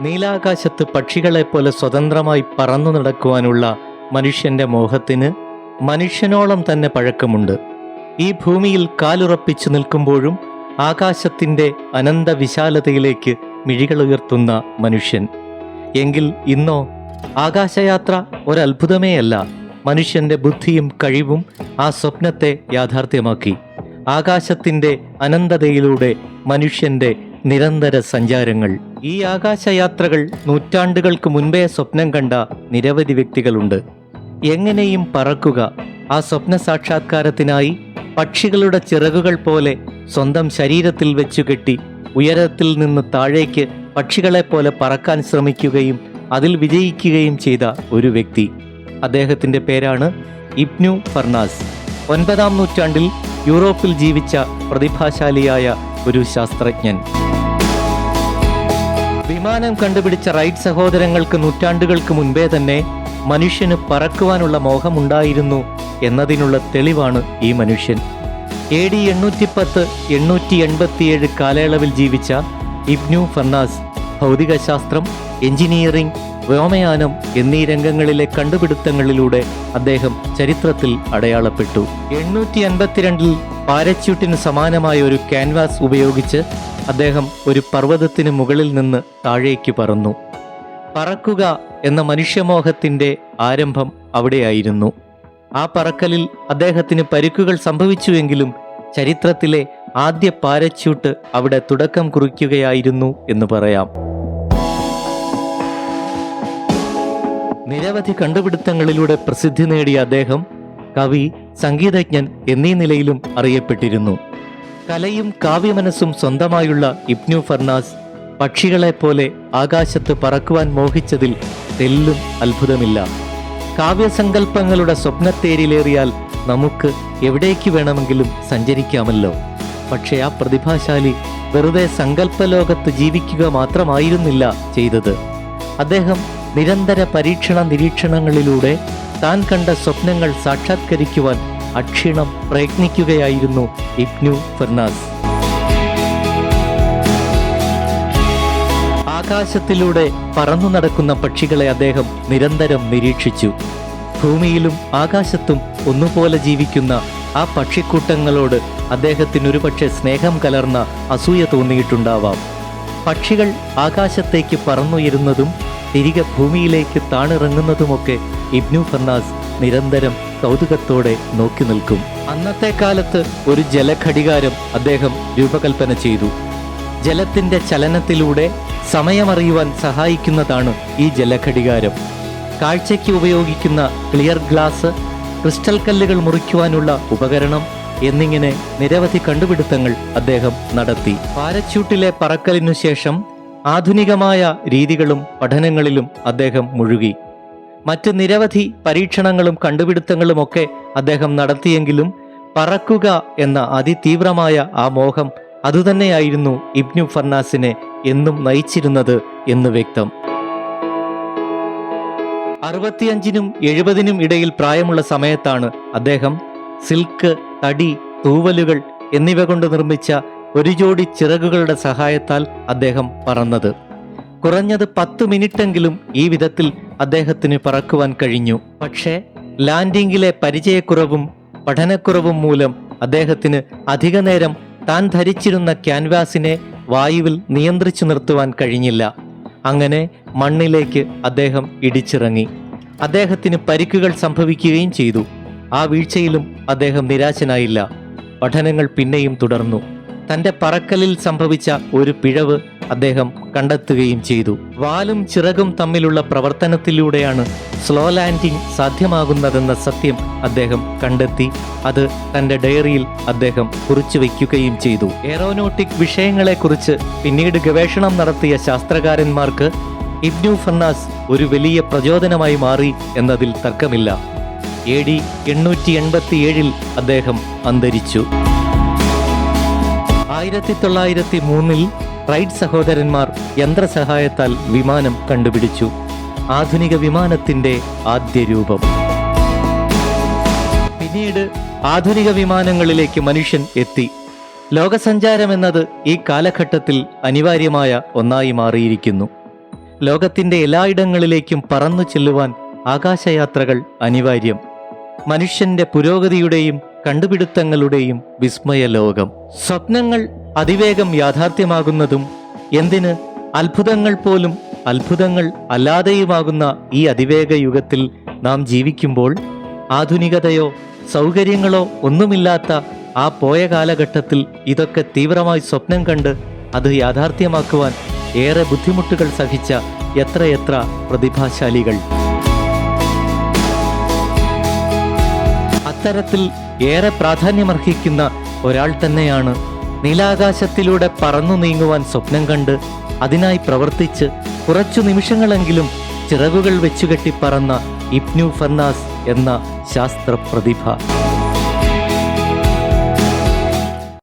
നീലാകാശത്ത് പക്ഷികളെപ്പോലെ സ്വതന്ത്രമായി പറന്നു നടക്കുവാനുള്ള മനുഷ്യന്റെ മോഹത്തിന് മനുഷ്യനോളം തന്നെ പഴക്കമുണ്ട്. ഈ ഭൂമിയിൽ കാലുറപ്പിച്ചു നിൽക്കുമ്പോഴും ആകാശത്തിന്റെ അനന്ത വിശാലതയിലേക്ക് മിഴികളുയർത്തുന്ന മനുഷ്യൻ. എങ്കിൽ ഇന്നോ ആകാശയാത്ര ഒരത്ഭുതമേയല്ല മനുഷ്യന്റെ ബുദ്ധിയും കഴിവും ആ സ്വപ്നത്തെ യാഥാർത്ഥ്യമാക്കി. ആകാശത്തിന്റെ അനന്തതയിലൂടെ മനുഷ്യന്റെ നിരന്തര സഞ്ചാരങ്ങൾ. ഈ ആകാശയാത്രകൾ നൂറ്റാണ്ടുകൾക്ക് മുൻപേ സ്വപ്നം കണ്ട നിരവധി വ്യക്തികളുണ്ട്. എങ്ങനെയും പറക്കുക. ആ സ്വപ്ന സാക്ഷാത്കാരത്തിനായി പക്ഷികളുടെ ചിറകുകൾ പോലെ സ്വന്തം ശരീരത്തിൽ വെച്ചു കെട്ടി ഉയരത്തിൽ നിന്ന് താഴേക്ക് പക്ഷികളെ പോലെ പറക്കാൻ ശ്രമിക്കുകയും അതിൽ വിജയിക്കുകയും ചെയ്ത ഒരു വ്യക്തി. അദ്ദേഹത്തിന്റെ പേരാണ് ഇബ്നു ഫർണാസ്. ഒൻപതാം നൂറ്റാണ്ടിൽ യൂറോപ്പിൽ ജീവിച്ച പ്രതിഭാശാലിയായ ഒരു ശാസ്ത്രജ്ഞൻ. വിമാനം കണ്ടുപിടിച്ച റൈറ്റ് സഹോദരങ്ങൾക്ക് നൂറ്റാണ്ടുകൾക്ക് മുൻപേ തന്നെ മനുഷ്യന് പറക്കുവാനുള്ള മോഹമുണ്ടായിരുന്നു എന്നതിനുള്ള തെളിവാണ് ഈ മനുഷ്യൻ. എ ഡി എണ്ണൂറ്റിപ്പത്ത് എണ്ണൂറ്റി എൺപത്തിയേഴ് കാലയളവിൽ ജീവിച്ച ഇബ്നു ഫർണാസ് ഭൗതികശാസ്ത്രം എഞ്ചിനീയറിംഗ് വ്യോമയാനം എന്നീ രംഗങ്ങളിലെ കണ്ടുപിടുത്തങ്ങളിലൂടെ അദ്ദേഹം ചരിത്രത്തിൽ അടയാളപ്പെട്ടു. എണ്ണൂറ്റി അൻപത്തിരണ്ടിൽ പാരച്യൂട്ടിന് സമാനമായ ഒരു ക്യാൻവാസ് ഉപയോഗിച്ച് അദ്ദേഹം ഒരു പർവതത്തിന് മുകളിൽ നിന്ന് താഴേക്ക് പറന്നു. പറക്കുക എന്ന മനുഷ്യമോഹത്തിന്റെ ആരംഭം അവിടെയായിരുന്നു. ആ പറക്കലിൽ അദ്ദേഹത്തിന് പരിക്കുകൾ സംഭവിച്ചുവെങ്കിലും ചരിത്രത്തിലെ ആദ്യ പാരച്യൂട്ട് അവിടെ തുടക്കം കുറിക്കുകയായിരുന്നു എന്ന് പറയാം. നിരവധി കണ്ടുപിടുത്തങ്ങളിലൂടെ പ്രസിദ്ധി നേടിയ അദ്ദേഹം കവി സംഗീതജ്ഞൻ എന്നീ നിലയിലും അറിയപ്പെട്ടിരുന്നു. കലയും കാവ്യമനസ്സും സ്വന്തമായുള്ള ഇബ്നു ഫർനാസ് പക്ഷികളെപ്പോലെ ആകാശത്ത് പറക്കുവാൻ മോഹിച്ചതിൽ തെല്ലും അത്ഭുതമില്ല. കാവ്യസങ്കല്പങ്ങളുടെ സ്വപ്നത്തേരിലേറിയാൽ നമുക്ക് എവിടേക്ക് വേണമെങ്കിലും സഞ്ചരിക്കാമല്ലോ. പക്ഷേ ആ പ്രതിഭാശാലി വെറുതെ സങ്കല്പലോകത്ത് ജീവിക്കുക മാത്രമായിരുന്നില്ല ചെയ്തത്. അദ്ദേഹം നിരന്തര പരീക്ഷണ നിരീക്ഷണങ്ങളിലൂടെ താൻ കണ്ട സ്വപ്നങ്ങൾ സാക്ഷാത്കരിക്കുവാൻ അക്ഷീണം പ്രയത്നിക്കുകയായിരുന്നു ഇബ്നു ഫെർണാസ്. ആകാശത്തിലൂടെ പറന്നു നടക്കുന്ന പക്ഷികളെ അദ്ദേഹം നിരന്തരം നിരീക്ഷിച്ചു. ഭൂമിയിലും ആകാശത്തും ഒന്നുപോലെ ജീവിക്കുന്ന ആ പക്ഷിക്കൂട്ടങ്ങളോട് അദ്ദേഹത്തിന് ഒരുപക്ഷെ സ്നേഹം കലർന്ന അസൂയ തോന്നിയിട്ടുണ്ടാവാം. പക്ഷികൾ ആകാശത്തേക്ക് പറന്നുയരുന്നതും തിരികെ ഭൂമിയിലേക്ക് താണിറങ്ങുന്നതുമൊക്കെ ഇബ്നു ഫർനാസ് നിരന്തരം കൗതുകത്തോടെ നോക്കി നിൽക്കും. അന്നത്തെ കാലത്ത് ഒരു ജലഘടികാരം അദ്ദേഹം രൂപകൽപ്പന ചെയ്തു. ജലത്തിന്റെ ചലനത്തിലൂടെ സമയമറിയുവാൻ സഹായിക്കുന്നതാണ് ഈ ജലഘടികാരം. കാഴ്ചയ്ക്ക് ഉപയോഗിക്കുന്ന ക്ലിയർ ഗ്ലാസ് ക്രിസ്റ്റൽ കല്ലുകൾ മുറിക്കുവാനുള്ള ഉപകരണം എന്നിങ്ങനെ നിരവധി കണ്ടുപിടുത്തങ്ങൾ അദ്ദേഹം നടത്തി. പാരച്യൂട്ടിലെ പറക്കലിനു ശേഷം ആധുനികമായ രീതികളും പഠനങ്ങളിലും അദ്ദേഹം മുഴുകി. മറ്റ് നിരവധി പരീക്ഷണങ്ങളും കണ്ടുപിടുത്തങ്ങളും ഒക്കെ അദ്ദേഹം നടത്തിയെങ്കിലും പറക്കുക എന്ന അതിതീവ്രമായ ആ മോഹം അതുതന്നെയായിരുന്നു ഇബ്നു ഫർനാസിനെ എന്നും നയിച്ചിരുന്നത് എന്ന് വ്യക്തം. അറുപത്തിയഞ്ചിനും എഴുപതിനും ഇടയിൽ പ്രായമുള്ള സമയത്താണ് അദ്ദേഹം സിൽക്ക് തടി തൂവലുകൾ എന്നിവ കൊണ്ട് നിർമ്മിച്ച ഒരു ജോഡി ചിറകുകളുടെ സഹായത്താൽ അദ്ദേഹം പറന്നത്. കുറഞ്ഞത് പത്ത് മിനിറ്റെങ്കിലും ഈ വിധത്തിൽ അദ്ദേഹത്തിന് പറക്കുവാൻ കഴിഞ്ഞു. പക്ഷേ ലാൻഡിംഗിലെ പരിചയക്കുറവും പഠനക്കുറവും മൂലം അദ്ദേഹത്തിന് അധികനേരം താൻ ധരിച്ചിരുന്ന ക്യാൻവാസിനെ വായുവിൽ നിയന്ത്രിച്ചു നിർത്തുവാൻ കഴിഞ്ഞില്ല. അങ്ങനെ മണ്ണിലേക്ക് അദ്ദേഹം ഇടിച്ചിറങ്ങി. അദ്ദേഹത്തിന് പരിക്കുകൾ സംഭവിക്കുകയും ചെയ്തു. ആ വീഴ്ചയിലും അദ്ദേഹം നിരാശനായില്ല. പഠനങ്ങൾ പിന്നെയും തുടർന്നു. തന്റെ പറക്കലിൽ സംഭവിച്ച ഒരു പിഴവ് അദ്ദേഹം കണ്ടെത്തുകയും ചെയ്തു. വാലും ചിറകും തമ്മിലുള്ള പ്രവർത്തനത്തിലൂടെയാണ് സ്ലോ ലാൻഡിംഗ് സാധ്യമാകുന്നതെന്ന സത്യം അദ്ദേഹം കണ്ടെത്തി. അത് തന്റെ ഡയറിയിൽ അദ്ദേഹം കുറിച്ചു വയ്ക്കുകയും ചെയ്തു. എയറോനോട്ടിക് വിഷയങ്ങളെക്കുറിച്ച് പിന്നീട് ഗവേഷണം നടത്തിയ ശാസ്ത്രകാരന്മാർക്ക് ഇബ്നു ഫന്നാസ് ഒരു വലിയ പ്രചോദനമായി മാറി എന്നതിൽ തർക്കമില്ല. എ ഡി എണ്ണൂറ്റി എൺപത്തിയേഴിൽ അദ്ദേഹം അന്തരിച്ചു. ആയിരത്തി തൊള്ളായിരത്തി മൂന്നിൽ റൈറ്റ് സഹോദരന്മാർ യന്ത്രസഹായത്താൽ വിമാനം കണ്ടുപിടിച്ചു. ആധുനിക വിമാനത്തിന്റെ ആദ്യ രൂപം. പിന്നീട് ആധുനിക വിമാനങ്ങളിലേക്ക് മനുഷ്യൻ എത്തി. ലോകസഞ്ചാരം എന്നത് ഈ കാലഘട്ടത്തിൽ അനിവാര്യമായ ഒന്നായി മാറിയിരിക്കുന്നു. ലോകത്തിന്റെ എല്ലായിടങ്ങളിലേക്കും പറന്നു ചെല്ലുവാൻ ആകാശയാത്രകൾ അനിവാര്യം. മനുഷ്യന്റെ പുരോഗതിയുടെയും കണ്ടുപിടുത്തങ്ങളുടെയും വിസ്മയ ലോകം സ്വപ്നങ്ങൾ അതിവേഗം യാഥാർത്ഥ്യമാകുന്നതും എന്തിന് അത്ഭുതങ്ങൾ പോലും അത്ഭുതങ്ങൾ അല്ലാതെയുമാകുന്ന ഈ അതിവേഗ യുഗത്തിൽ നാം ജീവിക്കുമ്പോൾ ആധുനികതയോ സൗകര്യങ്ങളോ ഒന്നുമില്ലാത്ത ആ പോയ കാലഘട്ടത്തിൽ ഇതൊക്കെ തീവ്രമായി സ്വപ്നം കണ്ട് അത് യാഥാർത്ഥ്യമാക്കുവാൻ ഏറെ ബുദ്ധിമുട്ടുകൾ സഹിച്ച എത്രയെത്ര പ്രതിഭാശാലികൾ. അത്തരത്തിൽ ഏറെ പ്രാധാന്യമർഹിക്കുന്ന ഒരാൾ തന്നെയാണ് നീലാകാശത്തിലൂടെ പറന്നു നീങ്ങുവാൻ സ്വപ്നം കണ്ട് അതിനായി പ്രവർത്തിച്ച് കുറച്ചു നിമിഷങ്ങളെങ്കിലും ചിറകുകൾ വെച്ചുകെട്ടി പറന്ന ഇബ്നു ഫർനാസ് എന്ന ശാസ്ത്ര പ്രതിഭ